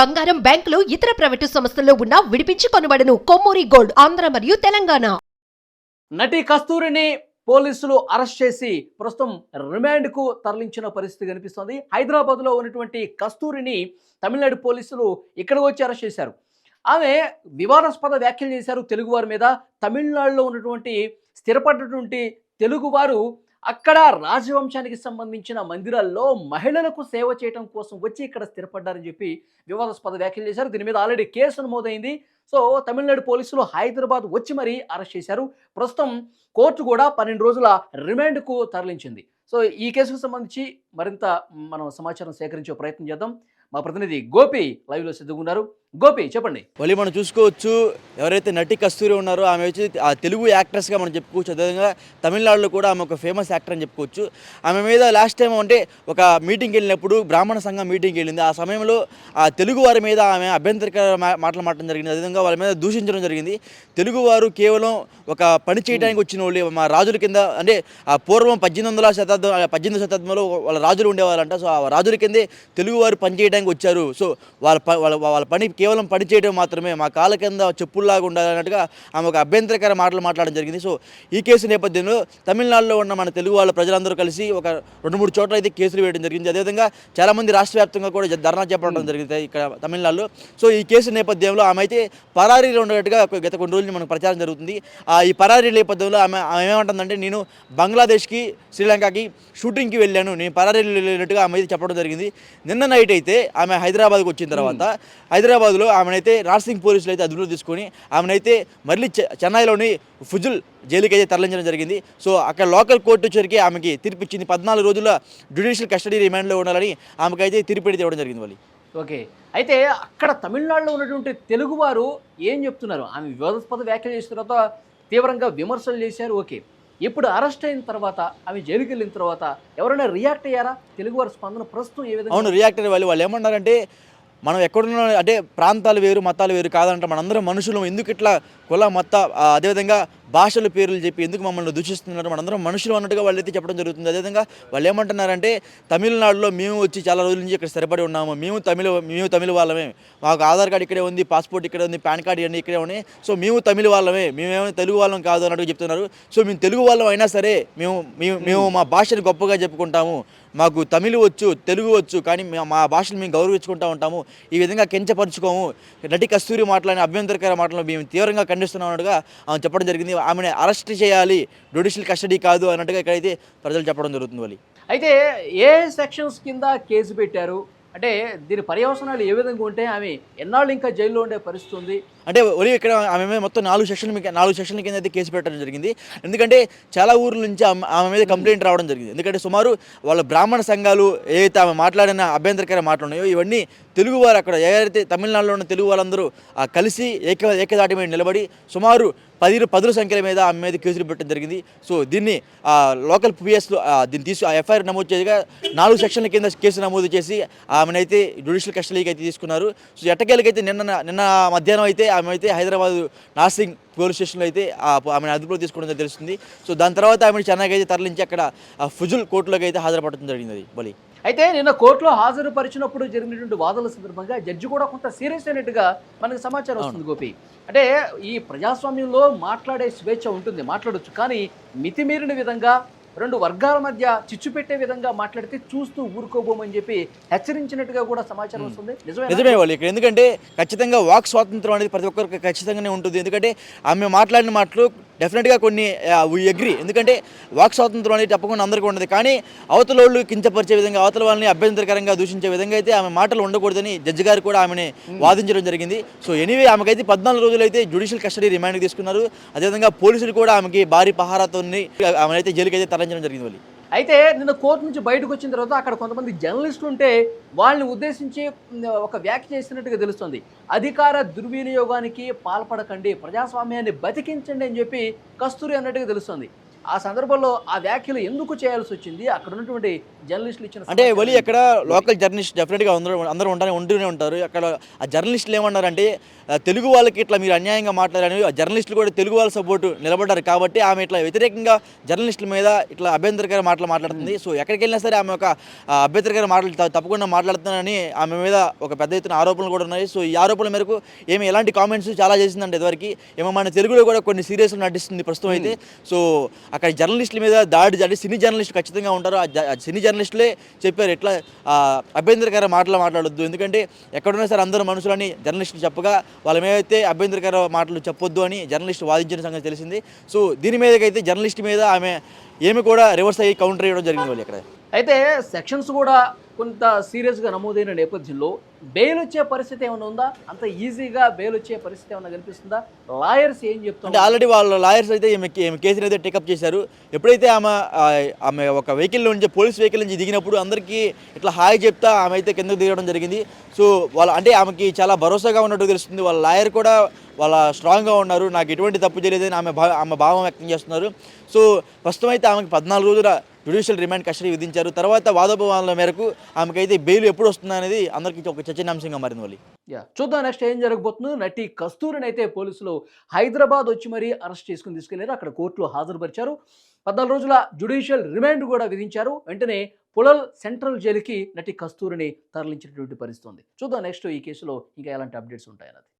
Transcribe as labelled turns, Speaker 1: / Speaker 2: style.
Speaker 1: బంగారం బ్యాంకులు ఇతర ప్రైవేటు సంస్థల్లో ఉన్న విడిపించి కొనబడను. కొమ్మూరి గోల్డ్ ఆంధ్ర మరియు తెలంగాణ.
Speaker 2: నటి కస్తూరిని పోలీసులు అరెస్ట్ చేసి ప్రస్తుతం రిమాండ్కు తరలించిన పరిస్థితి కనిపిస్తోంది. హైదరాబాద్లో ఉన్నటువంటి కస్తూరిని తమిళనాడు పోలీసులు ఇక్కడికి వచ్చి అరెస్ట్ చేశారు. ఆమె వివాదాస్పద వ్యాఖ్యలు చేశారు తెలుగువారి మీద. తమిళనాడులో ఉన్నటువంటి స్థిరపడినటువంటి తెలుగువారు అక్కడ రాజవంశానికి సంబంధించిన మందిరాల్లో మహిళలకు సేవ చేయడం కోసం వచ్చి ఇక్కడ స్థిరపడ్డారని చెప్పి వివాదాస్పద వ్యాఖ్యలు చేశారు. దీని మీద ఆల్రెడీ కేసు నమోదైంది. సో తమిళనాడు పోలీసులు హైదరాబాద్ వచ్చి మరీ అరెస్ట్ చేశారు. ప్రస్తుతం కోర్టు కూడా పన్నెండు రోజుల రిమాండ్కు తరలించింది. సో ఈ కేసుకు సంబంధించి మరింత మనం సమాచారం సేకరించే ప్రయత్నం చేద్దాం. మా ప్రతినిధి గోపి లైవ్లో సిద్ధంగా ఉన్నారు. గోపి చెప్పండి.
Speaker 3: మళ్ళీ మనం చూసుకోవచ్చు ఎవరైతే నటి కస్తూరి ఉన్నారో ఆమె వచ్చి ఆ తెలుగు యాక్ట్రెస్గా మనం చెప్పుకోవచ్చు. అదేవిధంగా తమిళనాడులో కూడా ఆమె ఒక ఫేమస్ యాక్టర్ అని చెప్పుకోవచ్చు. ఆమె మీద లాస్ట్ టైం అంటే ఒక మీటింగ్కి వెళ్ళినప్పుడు బ్రాహ్మణ సంఘం మీటింగ్కి వెళ్ళింది. ఆ సమయంలో ఆ తెలుగు వారి మీద ఆమె అభ్యంతరకర మాటలు మాట్లాడడం జరిగింది. అదేవిధంగా వాళ్ళ మీద దూషించడం జరిగింది. తెలుగు వారు కేవలం ఒక పని చేయడానికి వచ్చిన వాళ్ళు మా రాజుల కింద అంటే ఆ పూర్వం పద్దెనిమిది వందల శతాబ్దం పద్దెనిమిది శతాబ్దంలో వాళ్ళ రాజులు ఉండేవాళ్ళంట. సో ఆ రాజుల కిందే తెలుగు వారు పని చేయడానికి వచ్చారు. సో వాళ్ళ ప- వాళ్ళ వాళ్ళ పని కేవలం పని చేయడం మాత్రమే మా కాళ్ళ కింద చెప్పుల్లాగా ఉండాలన్నట్టుగా ఆమె ఒక అభ్యంతరకర మాటలు మాట్లాడడం జరిగింది. సో ఈ కేసు నేపథ్యంలో తమిళనాడులో ఉన్న మన తెలుగు వాళ్ళ ప్రజలందరూ కలిసి ఒక రెండు మూడు చోట్ల అయితే కేసులు వేయడం జరిగింది. అదేవిధంగా చాలామంది రాష్ట్ర వ్యాప్తంగా కూడా ధర్నా చేపట్టడం జరిగింది ఇక్కడ తమిళనాడులో. సో ఈ కేసు నేపథ్యంలో ఆమె అయితే పరారీలో ఉన్నట్టుగా ఒక గత కొన్ని రోజులు మనకు ప్రచారం జరుగుతుంది. ఆ ఈ పరారీ నేపథ్యంలో ఆమె ఆమె ఏమంటుందంటే నేను బంగ్లాదేశ్కి శ్రీలంకకి షూటింగ్కి వెళ్ళాను. నేను పరారీలో వెళ్ళినట్టుగా ఆమె అయితే చెప్పడం జరిగింది. నిన్న నైట్ అయితే ఆమె హైదరాబాద్కి వచ్చిన తర్వాత హైదరాబాద్లో ఆమెనైతే నార్సింగ్ పోలీసులు అయితే అదుపులో తీసుకొని ఆమెనైతే మళ్ళీ చెన్నైలోని ఫుజుల్ జైలుకి అయితే తరలించడం జరిగింది. సో అక్కడ లోకల్ కోర్టు వచ్చరికి ఆమెకి తీర్పు ఇచ్చింది. పద్నాలుగు రోజుల జ్యుడిషియల్ కస్టడీ రిమాండ్లో ఉండాలని ఆమెకైతే తీర్పు అయితే ఇవ్వడం జరిగింది వాళ్ళు
Speaker 2: ఓకే. అయితే అక్కడ తమిళనాడులో ఉన్నటువంటి తెలుగువారు ఏం చెప్తున్నారు? ఆమె వివాదాస్పద వ్యాఖ్యలు చేసిన తర్వాత తీవ్రంగా విమర్శలు చేశారు. ఓకే. ఇప్పుడు అరెస్ట్ అయిన తర్వాత ఆమె జైలుకి వెళ్ళిన తర్వాత ఎవరైనా రియాక్ట్ అయ్యారా? తెలుగువారి స్పందన ప్రస్తుతం ఏ విధంగా
Speaker 3: అవును రియాక్టర్ వాళ్ళు వాళ్ళు ఏమన్నారంటే మనం ఎక్కడున్న అంటే ప్రాంతాలు వేరు మతాలు వేరు కాదంట. మనందరం మనుషులు. ఎందుకు ఇట్లా కుల మత అదేవిధంగా భాషల పేర్లు చెప్పి ఎందుకు మమ్మల్ని దూషిస్తున్నారు? మనందరం మనుషులు అన్నట్టుగా వాళ్ళైతే చెప్పడం జరుగుతుంది. అదేవిధంగా వాళ్ళు ఏమంటున్నారంటే తమిళనాడులో మేము వచ్చి చాలా రోజుల నుంచి ఇక్కడ స్థిరపడి ఉన్నాము. మేము తమిళ మేము తమిళ వాళ్ళమే. మాకు ఆధార్ కార్డు ఇక్కడే ఉంది పాస్పోర్ట్ ఇక్కడే ఉంది పాన్ కార్డు ఇవన్నీ ఇక్కడే ఉన్నాయి. సో మేము తమిళ వాళ్ళమే. మేమేమైనా తెలుగు వాళ్ళం కాదు అన్నట్టు చెప్తున్నారు. సో మేము తెలుగు వాళ్ళం అయినా సరే మేము మేము మేము మా భాషను గొప్పగా చెప్పుకుంటాము. మాకు తమిళ వచ్చు తెలుగు వచ్చు కానీ మా భాషను మేము గౌరవించుకుంటూ ఉంటాము. ఈ విధంగా కించపరుచుకోము. నటి కస్తూరి మాట్లాడిన అభ్యంతరకర మాటలను మేము తీవ్రంగా ఖండిస్తున్నామన్నట్టుగా ఆమె చెప్పడం జరిగింది. ఆమెను అరెస్ట్ చేయాలి. జ్యుడిషియల్ కస్టడీ కాదు అన్నట్టుగా ఇక్కడైతే ప్రజలు చెప్పడం జరుగుతుంది వాళ్ళు
Speaker 2: అయితే ఏ సెక్షన్స్ కింద కేసు పెట్టారు? అంటే దీని పర్యవసనాలు ఏ విధంగా ఉంటే ఆమె ఎన్నాళ్ళు ఇంకా జైల్లో ఉండే పరిస్థితి ఉంది?
Speaker 3: అంటే ఒలి ఇక్కడ ఆమె మీద మొత్తం నాలుగు సెక్షన్ల నాలుగు సెక్షన్ల కింద అయితే కేసు పెట్టడం జరిగింది. ఎందుకంటే చాలా ఊర్ల నుంచి ఆమె మీద కంప్లైంట్ రావడం జరిగింది. ఎందుకంటే సుమారు వాళ్ళ బ్రాహ్మణ సంఘాలు ఏదైతే ఆమె మాట్లాడిన అభ్యంతరకర మాటలు ఉన్నాయో ఇవన్నీ తెలుగు వారు అక్కడ ఏదైతే తమిళనాడులో ఉన్న తెలుగు వాళ్ళందరూ ఆ, కలిసి ఏక ఏకదాటి మీద నిలబడి సుమారు పది పదుల సంఖ్యల మీద ఆమె మీద కేసులు పెట్టడం జరిగింది. సో దీన్ని లోకల్ పిఎస్లో దీన్ని తీసు ఆ ఎఫ్ఐఆర్ నమోదు చేయగా నాలుగు సెక్షన్ల కింద కేసు నమోదు చేసి ఆమెనైతే జ్యుడిషియల్ కస్టడీకి అయితే తీసుకున్నారు. సో ఎట్టకేలకైతే నిన్న నిన్న మధ్యాహ్నం అయితే ఆమె అయితే హైదరాబాద్ నార్సింగ్ పోలీస్ స్టేషన్లో అయితే ఆమెను అదుపులో తీసుకోవడం తెలుస్తుంది. సో దాని తర్వాత ఆమెను చెన్నైకి అయితే తరలించి అక్కడ ఫుజుల్ కోర్టులోకి అయితే హాజరుపడటం జరిగింది అది బలి.
Speaker 2: అయితే నిన్న కోర్టులో హాజరుపరిచినప్పుడు జరిగినటువంటి వాదనల సందర్భంగా జడ్జి కూడా కొంత సీరియస్ అయినట్టుగా మనకు సమాచారం వస్తుంది గోపి. అంటే ఈ ప్రజాస్వామ్యంలో మాట్లాడే స్వేచ్ఛ ఉంటుంది మాట్లాడొచ్చు. కానీ మితిమీరిన విధంగా రెండు వర్గాల మధ్య చిచ్చు పెట్టే విధంగా మాట్లాడితే చూస్తూ ఊరుకోబోమని చెప్పి హెచ్చరించినట్టుగా కూడా సమాచారం వస్తుంది. నిజమే
Speaker 3: నిజమే వాళ్ళు ఇక్కడ. ఎందుకంటే ఖచ్చితంగా వాక్ స్వాతంత్రం అనేది ప్రతి ఒక్కరికి ఖచ్చితంగానే ఉంటుంది. ఎందుకంటే ఆమె మాట్లాడిన మాటలు డెఫినెట్గా కొన్ని వీ అగ్రి ఎందుకంటే వాక్ స్వాతంత్రం అనేది తప్పకుండా అందరికీ ఉండదు. కానీ అవతల వాళ్ళు కించపరిచే విధంగా అవతల వాళ్ళని అభ్యంతరకరంగా దూషించే విధంగా అయితే ఆమె మాటలు ఉండకూడదని జడ్జి గారు కూడా ఆమెని వాదించడం జరిగింది. సో ఎనీవే ఆమెకైతే పద్నాలుగు రోజులు అయితే జ్యుడిషియల్ కస్టడీ రిమాండ్కి తీసుకున్నారు. అదేవిధంగా పోలీసులు కూడా ఆమెకి భారీ పహారాతో ఆమెనైతే జైలుకి అయితే తరలించడం జరిగింది వాళ్ళు
Speaker 2: అయితే నిన్న కోర్టు నుంచి బయటకు వచ్చిన తర్వాత అక్కడ కొంతమంది జర్నలిస్టులు ఉంటే వాళ్ళని ఉద్దేశించి ఒక వ్యాఖ్య చేసినట్టుగా తెలుస్తుంది. అధికార దుర్వినియోగానికి పాల్పడకండి ప్రజాస్వామ్యాన్ని బతికించండి అని చెప్పి కస్తూరి అన్నట్టుగా తెలుస్తుంది. ఆ సందర్భంలో ఆ వ్యాఖ్యలు ఎందుకు చేయాల్సి వచ్చింది? అక్కడ ఉన్నటువంటి జర్నలిస్టులు ఇచ్చిన
Speaker 3: అంటే వలి ఎక్కడ లోకల్ జర్నలిస్ట్ డెఫినెట్గా అందరూ అందరూ ఉంటానే ఉంటూనే ఉంటారు. అక్కడ ఆ జర్నలిస్టులు ఏమన్నారంటే తెలుగు వాళ్ళకి ఇట్లా మీరు అన్యాయంగా మాట్లాడారని ఆ జర్నలిస్టులు కూడా తెలుగు వాళ్ళ సపోర్టు నిలబడ్డారు కాబట్టి ఆమె ఇట్లా వ్యతిరేకంగా జర్నలిస్టుల మీద ఇట్లా అభ్యంతరకర మాటలు మాట్లాడుతుంది. సో ఎక్కడికి వెళ్ళినా సరే ఆమె ఒక అభ్యంతరకర మాటలు తప్పకుండా మాట్లాడుతున్నానని ఆమె మీద ఒక పెద్ద ఎత్తున ఆరోపణలు కూడా ఉన్నాయి. సో ఈ ఆరోపణల మేరకు ఏమి ఎలాంటి కామెంట్స్ చాలా చేసిందంటే ఇదివరకు. ఏమో మన తెలుగులో కూడా కొన్ని సీరియస్లు నటిస్తుంది ప్రస్తుతం అయితే. సో అక్కడ జర్నలిస్టుల మీద దాడి జరిగి సినీ జర్నలిస్టులు ఖచ్చితంగా ఉంటారు. ఆ సినీ జర్నలిస్టులే చెప్పారు ఎట్లా అభ్యంతరకర మాటలు మాట్లాడొద్దు. ఎందుకంటే ఎక్కడున్నా సరే అందరూ మనుషులని జర్నలిస్టులు చెప్పగా వాళ్ళ మీద అయితే అభ్యంతరకర మాటలు చెప్పొద్దు అని జర్నలిస్ట్ వాదించిన సంగతి తెలిసింది. సో దీని మీదకైతే జర్నలిస్ట్ మీద ఆమె ఏమి కూడా రివర్స్ అయ్యి కౌంటర్ చేయడం జరిగింది వాళ్ళు ఇక్కడ
Speaker 2: అయితే సెక్షన్స్ కూడా కొంత సీరియస్గా నమోదైన నేపథ్యంలో బెయిల్ వచ్చే పరిస్థితి ఏమైనా ఉందా? అంత ఈజీగా బెయిల్ వచ్చే పరిస్థితి ఏమైనా కనిపిస్తుందా? లాయర్స్ ఏం
Speaker 3: చెప్తుంటే
Speaker 2: చెప్తున్నారు
Speaker 3: ఆల్రెడీ వాళ్ళ లాయర్స్ అయితే ఈమె కేసుని అయితే టేకప్ చేశారు. ఎప్పుడైతే ఆమె ఆమె ఒక వెహికల్ నుంచి పోలీస్ వెహికల్ నుంచి దిగినప్పుడు అందరికీ ఇట్లా హాయ్ చెప్తా ఆమె అయితే కిందకు దిగడం జరిగింది. సో వాళ్ళ అంటే ఆమెకి చాలా భరోసాగా ఉన్నట్టు తెలుస్తుంది. వాళ్ళ లాయర్ కూడా వాళ్ళ స్ట్రాంగ్గా ఉన్నారు. నాకు ఎటువంటి తప్పు చేయలేదని ఆమె భా ఆమె భావం వ్యక్తం చేస్తున్నారు. సో ప్రస్తుతం అయితే ఆమెకు పద్నాలుగు రోజుల జ్యుడిషియల్ రిమాండ్ కస్టడీ విధించారు. తర్వాత వాదోపవాదాల మేరకు ఆమెకైతే బెయిల్ ఎప్పుడు వస్తుంది అనేది అందరికీ ఒక చర్చనీయాంశంగా మారింది వాళ్ళు
Speaker 2: చూద్దాం నెక్స్ట్ ఏం జరగబోతుందో. నటి కస్తూరిని అయితే పోలీసులు హైదరాబాద్ వచ్చి మరీ అరెస్ట్ చేసుకుని తీసుకెళ్ళారు. అక్కడ కోర్టులో హాజరుపరిచారు. పద్నాలుగు రోజుల జ్యుడిషియల్ రిమాండ్ కూడా విధించారు. వెంటనే పులల్ సెంట్రల్ జైలుకి నటి కస్తూరిని తరలించినటువంటి పరిస్థితి చూద్దాం నెక్స్ట్ ఈ కేసులో ఇంకా ఎలాంటి అప్డేట్స్ ఉంటాయన్నది.